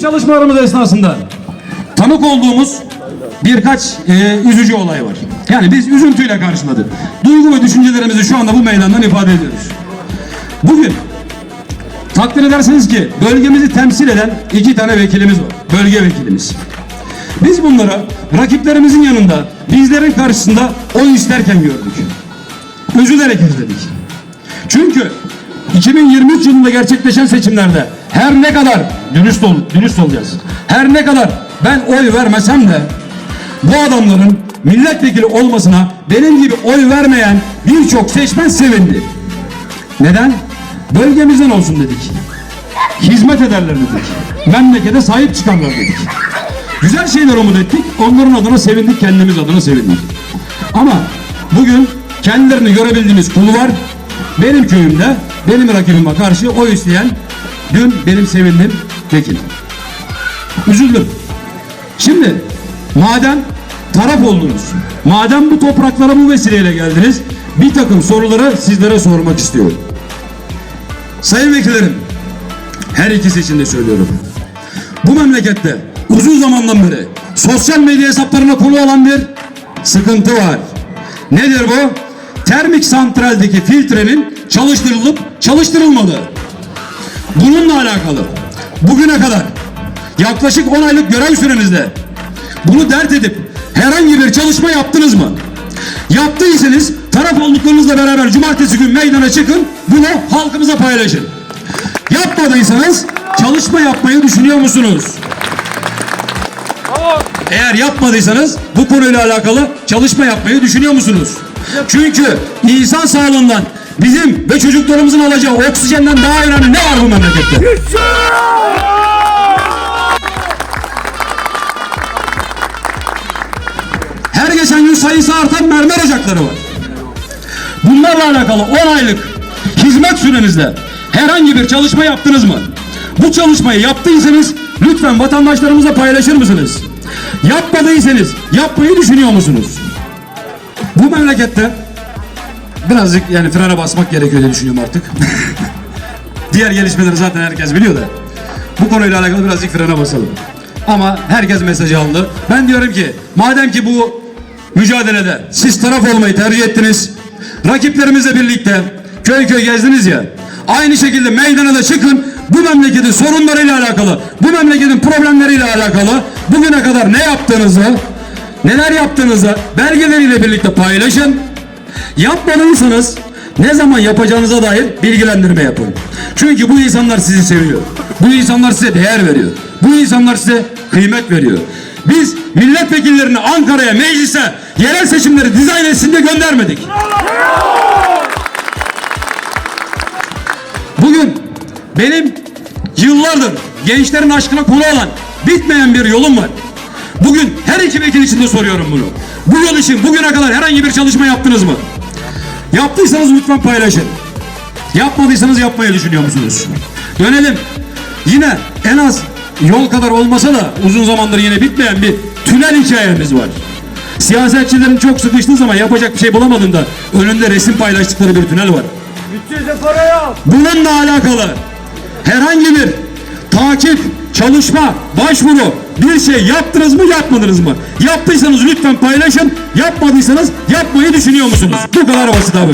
çalışmalarımız esnasında tanık olduğumuz birkaç e, üzücü olay var. Yani biz üzüntüyle karşıladık. Duygu ve düşüncelerimizi şu anda bu meydandan ifade ediyoruz. Bugün takdir edersiniz ki bölgemizi temsil eden iki tane vekilimiz var. Bölge vekilimiz. Biz bunlara rakiplerimizin yanında bizlerin karşısında oy isterken gördük. Üzülerek izledik. Çünkü 2023 yılında gerçekleşen seçimlerde her ne kadar dürüst ol, dürüst olacağız. Her ne kadar ben oy vermesem de bu adamların milletvekili olmasına benim gibi oy vermeyen birçok seçmen sevindi. Neden? Bölgemizden olsun dedik. Hizmet ederler dedik. Memlekete sahip çıkarlar dedik. Güzel şeyler umut ettik. Onların adına sevindik, kendimiz adına sevindik. Ama bugün kendilerini görebildiğimiz kulu var. Benim köyümde, benim rakibime karşı oy isteyen dün benim sevindim vekilim. Üzüldüm. Şimdi madem taraf oldunuz, madem bu topraklara bu vesileyle geldiniz, bir takım soruları sizlere sormak istiyorum. Sayın vekillerim, her ikisi için de söylüyorum. Bu memlekette uzun zamandan beri sosyal medya hesaplarına konu olan bir sıkıntı var. Nedir bu? Termik santraldeki filtrenin çalıştırılıp çalıştırılmadığı. Bununla alakalı bugüne kadar yaklaşık 10 aylık görev sürenizde bunu dert edip herhangi bir çalışma yaptınız mı? Yaptıysanız taraf olduklarınızla beraber cumartesi gün meydana çıkın bunu halkımıza paylaşın. Yapmadıysanız çalışma yapmayı düşünüyor musunuz? Eğer yapmadıysanız bu konuyla alakalı çalışma yapmayı düşünüyor musunuz? Çünkü insan sağlığından bizim ve çocuklarımızın alacağı oksijenden daha önemli ne var bu memlekette? Her geçen gün sayısı artan mermer ocakları var. Bunlarla alakalı 10 aylık hizmet sürenizde herhangi bir çalışma yaptınız mı? Bu çalışmayı yaptıysanız lütfen vatandaşlarımızla paylaşır mısınız? Yapmadıysanız yapmayı düşünüyor musunuz? Bu memlekette birazcık yani frene basmak gerekiyor diye düşünüyorum artık. Diğer gelişmeleri zaten herkes biliyor da. Bu konuyla alakalı birazcık frene basalım. Ama herkes mesajı aldı. Ben diyorum ki madem ki bu mücadelede siz taraf olmayı tercih ettiniz. Rakiplerimizle birlikte köy köy gezdiniz ya. Aynı şekilde meydana da çıkın. Bu memleketin sorunlarıyla alakalı, bu memleketin problemleriyle alakalı bugüne kadar ne yaptığınızı, neler yaptığınızı belgeleriyle birlikte paylaşın. Yapmadıysanız ne zaman yapacağınıza dair bilgilendirme yapın. Çünkü bu insanlar sizi seviyor. Bu insanlar size değer veriyor. Bu insanlar size kıymet veriyor. Biz milletvekillerini Ankara'ya, meclise, yerel seçimleri dizayn etsin diye göndermedik. Bugün benim yıllardır gençlerin aşkına konu olan bitmeyen bir yolum var. Bugün her iki vekil için de soruyorum bunu. Bu yol için bugüne kadar herhangi bir çalışma yaptınız mı? Yaptıysanız lütfen paylaşın. Yapmadıysanız yapmayı düşünüyor musunuz? Dönelim. Yine en az yol kadar olmasa da uzun zamandır yine bitmeyen bir tünel hikayemiz var. Siyasetçilerin çok sıkıştığı zaman yapacak bir şey bulamadığında önünde resim paylaştıkları bir tünel var. Bununla alakalı herhangi bir takip, çalışma, başvuru bir şey yaptınız mı yapmadınız mı? Yaptıysanız lütfen paylaşın. Yapmadıysanız yapmayı düşünüyor musunuz? Bu kadar basit abi.